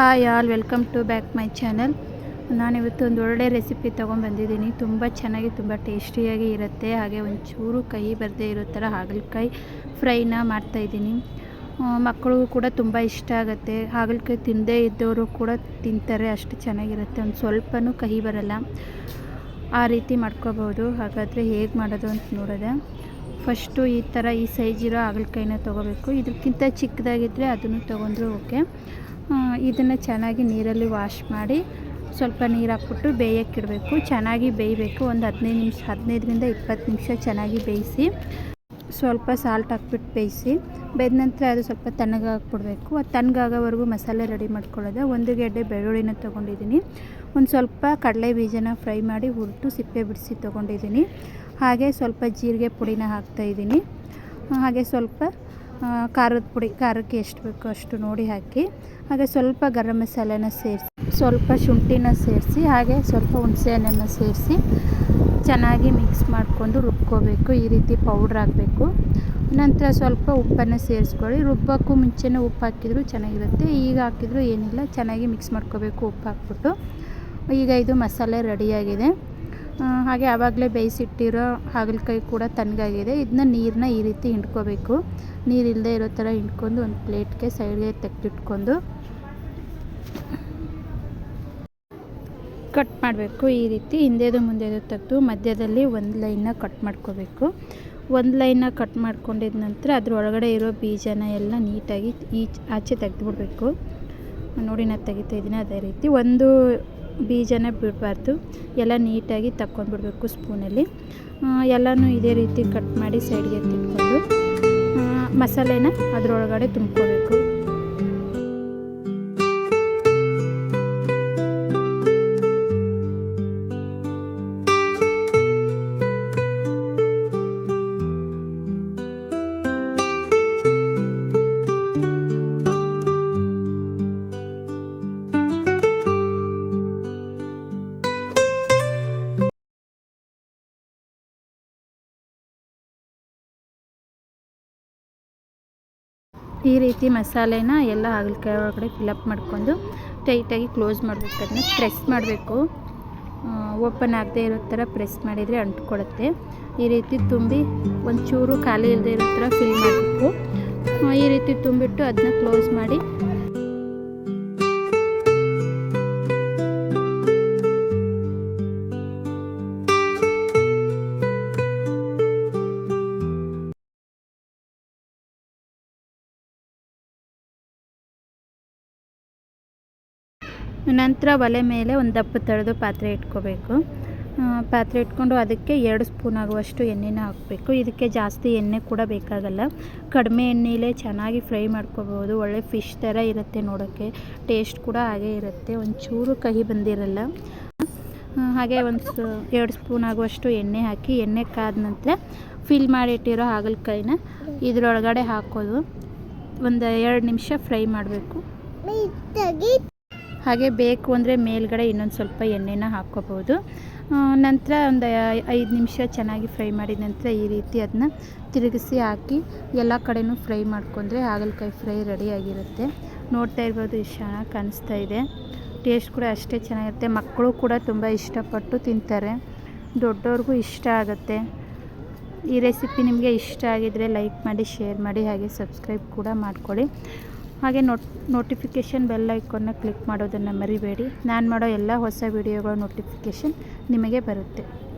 Hi all, welcome to back my channel. ನಾನಿವತ್ತು ಒಂದು ಒಳ್ಳೆ ರೆಸಿಪಿ ತೊಗೊಂಡ್ಬಂದಿದ್ದೀನಿ ತುಂಬ ಚೆನ್ನಾಗಿ, ತುಂಬ ಟೇಸ್ಟಿಯಾಗಿ ಇರುತ್ತೆ. ಹಾಗೆ ಒಂಚೂರು ಕಹಿ ಬರದೇ ಇರೋ ಥರ ಹಾಗಲಕಾಯಿ ಫ್ರೈನ ಮಾಡ್ತಾಯಿದ್ದೀನಿ ಮಕ್ಕಳಿಗೂ ಕೂಡ ತುಂಬ ಇಷ್ಟ ಆಗುತ್ತೆ. ಹಾಗಲಕಾಯಿ ತಿಂದೇ ಇದ್ದವರು ಕೂಡ ತಿಂತಾರೆ, ಅಷ್ಟು ಚೆನ್ನಾಗಿರುತ್ತೆ. ಒಂದು ಸ್ವಲ್ಪನೂ ಕಹಿ ಬರಲ್ಲ. ಆ ರೀತಿ ಮಾಡ್ಕೋಬೋದು. ಹಾಗಾದರೆ ಹೇಗೆ ಮಾಡೋದು ಅಂತ ನೋಡೋದೆ ಫಸ್ಟು ಈ ಥರ ಈ ಸೈಜಿರೋ ಹಾಗಲಕಾಯಿನ ತೊಗೋಬೇಕು. ಇದಕ್ಕಿಂತ ಚಿಕ್ಕದಾಗಿದ್ದರೆ ಅದನ್ನು ತೊಗೊಂಡ್ರೂ ಓಕೆ. ಇದನ್ನು ಚೆನ್ನಾಗಿ ನೀರಲ್ಲಿ ವಾಶ್ ಮಾಡಿ ಸ್ವಲ್ಪ ನೀರು ಹಾಕ್ಬಿಟ್ಟು ಬೇಯಕ್ಕಿಡಬೇಕು. ಚೆನ್ನಾಗಿ ಬೇಯಬೇಕು. ಒಂದು ಹದಿನೈದು ನಿಮಿಷ, ಹದಿನೈದರಿಂದ ಇಪ್ಪತ್ತು ನಿಮಿಷ ಚೆನ್ನಾಗಿ ಬೇಯಿಸಿ ಸ್ವಲ್ಪ ಸಾಲ್ಟ್ ಹಾಕ್ಬಿಟ್ಟು ಬೇಯಿಸಿ, ಬೇಯ್ದ ನಂತರ ಅದು ಸ್ವಲ್ಪ ತಣ್ಣಗಾಕ್ಬಿಡ್ಬೇಕು ಅದು ತಣ್ಣಗಾಗೋವರೆಗೂ ಮಸಾಲೆ ರೆಡಿ ಮಾಡ್ಕೊಳ್ಳೋದು. ಒಂದು ಗೆಡ್ಡೆ ಬೆಳ್ಳುಳ್ಳಿನ ತೊಗೊಂಡಿದ್ದೀನಿ. ಒಂದು ಸ್ವಲ್ಪ ಕಡಲೆ ಬೀಜನ ಫ್ರೈ ಮಾಡಿ ಹುರಿದು ಸಿಪ್ಪೆ ಬಿಡಿಸಿ ತೊಗೊಂಡಿದ್ದೀನಿ. ಹಾಗೆ ಸ್ವಲ್ಪ ಜೀರಿಗೆ ಪುಡಿನ ಹಾಕ್ತಾಯಿದ್ದೀನಿ ಹಾಗೆ ಸ್ವಲ್ಪ ಖಾರದ ಪುಡಿ, ಖಾರಕ್ಕೆ ಎಷ್ಟು ಬೇಕೋ ಅಷ್ಟು ನೋಡಿ ಹಾಕಿ, ಹಾಗೆ ಸ್ವಲ್ಪ ಗರಂ ಮಸಾಲೆನ ಸೇರಿಸಿ, ಸ್ವಲ್ಪ ಶುಂಠಿನ ಸೇರಿಸಿ, ಹಾಗೆ ಸ್ವಲ್ಪ ಹುಣಸೆ ಹಣ್ಣನ್ನು ಸೇರಿಸಿ ಚೆನ್ನಾಗಿ ಮಿಕ್ಸ್ ಮಾಡಿಕೊಂಡು ರುಬ್ಕೋಬೇಕು. ಈ ರೀತಿ ಪೌಡ್ರ್ ಹಾಕಬೇಕು. ನಂತರ ಸ್ವಲ್ಪ ಉಪ್ಪನ್ನು ಸೇರಿಸ್ಕೊಳ್ಳಿ. ರುಬ್ಬಕ್ಕೂ ಮುಂಚೆನೇ ಉಪ್ಪು ಹಾಕಿದರೂ ಚೆನ್ನಾಗಿರುತ್ತೆ. ಈಗ ಹಾಕಿದರೂ ಏನಿಲ್ಲ, ಚೆನ್ನಾಗಿ ಮಿಕ್ಸ್ ಮಾಡ್ಕೋಬೇಕು. ಉಪ್ಪು ಹಾಕ್ಬಿಟ್ಟು ಈಗ ಇದು ಮಸಾಲೆ ರೆಡಿಯಾಗಿದೆ ಹಾಗೆ ಆವಾಗಲೇ ಬೇಯಿಸಿಟ್ಟಿರೋ ಹಾಗಲಕಾಯಿ ಕೂಡ ತಣ್ಣಗಾಗಿದೆ. ಇದನ್ನ ನೀರನ್ನ ಈ ರೀತಿ ಹಿಂಡ್ಕೋಬೇಕು. ನೀರಿಲ್ಲದೆ ಇರೋ ಥರ ಹಿಂಡ್ಕೊಂಡು ಒಂದು ಪ್ಲೇಟ್ಗೆ ಸೈಡ್ಗೆ ತೆಗೆದಿಟ್ಕೊಂಡು ಕಟ್ ಮಾಡಬೇಕು. ಈ ರೀತಿ ಹಿಂದೆದು ಮುಂದೆದು ತೆಗೆದು ಮಧ್ಯದಲ್ಲಿ ಒಂದು ಲೈನ್ನ ಕಟ್ ಮಾಡ್ಕೋಬೇಕು. ಒಂದು ಲೈನ್ನ ಕಟ್ ಮಾಡ್ಕೊಂಡಿದ ನಂತರ ಅದ್ರ ಒಳಗಡೆ ಇರೋ ಬೀಜನ ಎಲ್ಲ ನೀಟಾಗಿ ಈಚೆ ಆಚೆ ತೆಗೆದುಬಿಡ್ಬೇಕು. ನೋಡಿ, ನಾನು ತೆಗಿತಾ ಇದ್ದೀನಿ ಅದೇ ರೀತಿ. ಒಂದು ಬೀಜನ ಬಿಡಬಾರ್ದು. ಎಲ್ಲ ನೀಟಾಗಿ ತಕ್ಕೊಂಡ್ಬಿಡ್ಬೇಕು ಸ್ಪೂನಲ್ಲಿ. ಎಲ್ಲನೂ ಇದೇ ರೀತಿ ಕಟ್ ಮಾಡಿ ಸೈಡ್ಗೆ ಎತ್ತಿಟ್ಕೊಂಡು ಆ, ಮಸಾಲೆನ ಅದರೊಳಗಡೆ ತುಂಬ್ಕೋಬೇಕು. ಈ ರೀತಿ ಮಸಾಲೆನ ಎಲ್ಲ ಹಾಗಲಕಾಯಿ ಒಳಗಡೆ ಫಿಲಪ್ ಮಾಡ್ಕೊಂಡು ಟೈಟಾಗಿ ಕ್ಲೋಸ್ ಮಾಡಬೇಕು. ಅದನ್ನ ಪ್ರೆಸ್ ಮಾಡಬೇಕು. ಓಪನ್ ಆಗದೆ ಇರೋ ಥರ ಪ್ರೆಸ್ ಮಾಡಿದರೆ ಅಂಟ್ಕೊಳುತ್ತೆ ಈ ರೀತಿ ತುಂಬಿ ಒಂಚೂರು ಖಾಲಿ ಇಲ್ಲದೆ ಇರೋ ಥರ ಫಿಲ್ ಮಾಡಬೇಕು. ಈ ರೀತಿ ತುಂಬಿಟ್ಟು ಅದನ್ನ ಕ್ಲೋಸ್ ಮಾಡಿ ನಂತರ ಒಲೆ ಮೇಲೆ ಒಂದು ದಪ್ಪ ತಳೆದು ಪಾತ್ರೆ ಇಟ್ಕೋಬೇಕು. ಪಾತ್ರೆ ಇಟ್ಕೊಂಡು ಅದಕ್ಕೆ ಎರಡು ಸ್ಪೂನ್ ಆಗುವಷ್ಟು ಎಣ್ಣೆನ ಹಾಕಬೇಕು. ಇದಕ್ಕೆ ಜಾಸ್ತಿ ಎಣ್ಣೆ ಕೂಡ ಬೇಕಾಗಲ್ಲ. ಕಡಿಮೆ ಎಣ್ಣೆಲೇ ಚೆನ್ನಾಗಿ ಫ್ರೈ ಮಾಡ್ಕೋಬೋದು. ಒಳ್ಳೆ ಫಿಶ್ ಥರ ಇರುತ್ತೆ ನೋಡೋಕ್ಕೆ. ಟೇಸ್ಟ್ ಕೂಡ ಹಾಗೇ ಇರುತ್ತೆ. ಒಂಚೂರು ಕಹಿ ಬಂದಿರಲ್ಲ. ಹಾಗೆ ಒಂದು ಎರಡು ಸ್ಪೂನ್ ಆಗುವಷ್ಟು ಎಣ್ಣೆ ಹಾಕಿ, ಎಣ್ಣೆ ಕಾದ ನಂತರ ಫಿಲ್ ಮಾಡಿಟ್ಟಿರೋ ಹಾಗಲಕಾಯಿನ ಇದರೊಳಗಡೆ ಹಾಕೋದು. ಒಂದು ಎರಡು ನಿಮಿಷ ಫ್ರೈ ಮಾಡಬೇಕು. ಹಾಗೆ ಬೇಕು ಅಂದರೆ ಮೇಲ್ಗಡೆ ಇನ್ನೊಂದು ಸ್ವಲ್ಪ ಎಣ್ಣೆನ ಹಾಕ್ಕೋಬೋದು. ನಂತರ ಒಂದು ಐದು ನಿಮಿಷ ಚೆನ್ನಾಗಿ ಫ್ರೈ ಮಾಡಿದ ನಂತರ ಈ ರೀತಿ ಅದನ್ನ ತಿರುಗಿಸಿ ಹಾಕಿ ಎಲ್ಲ ಕಡೆಯೂ ಫ್ರೈ ಮಾಡ್ಕೊಂಡ್ರೆ ಹಾಗಲಕಾಯಿ ಫ್ರೈ ರೆಡಿಯಾಗಿರುತ್ತೆ ನೋಡ್ತಾ ಇರ್ಬೋದು ಇಷ್ಟು ಚೆನ್ನಾಗಿ ಕಾಣಿಸ್ತಾ ಇದೆ. ಟೇಸ್ಟ್ ಕೂಡ ಅಷ್ಟೇ ಚೆನ್ನಾಗಿರುತ್ತೆ. ಮಕ್ಕಳು ಕೂಡ ತುಂಬ ಇಷ್ಟಪಟ್ಟು ತಿಂತಾರೆ. ದೊಡ್ಡವ್ರಿಗೂ ಇಷ್ಟ ಆಗುತ್ತೆ. ಈ ರೆಸಿಪಿ ನಿಮಗೆ ಇಷ್ಟ ಆಗಿದರೆ ಲೈಕ್ ಮಾಡಿ, ಶೇರ್ ಮಾಡಿ, ಹಾಗೆ ಸಬ್ಸ್ಕ್ರೈಬ್ ಕೂಡ ಮಾಡ್ಕೊಳ್ಳಿ. ಹಾಗೆ ನೋಟ್ ನೋಟಿಫಿಕೇಷನ್ ಬೆಲ್ ಐಕಾನ್ನ ಕ್ಲಿಕ್ ಮಾಡೋದನ್ನು ಮರಿಬೇಡಿ. ನಾನು ಮಾಡೋ ಎಲ್ಲ ಹೊಸ ವೀಡಿಯೋಗಳ ನೋಟಿಫಿಕೇಷನ್ ನಿಮಗೆ ಬರುತ್ತೆ.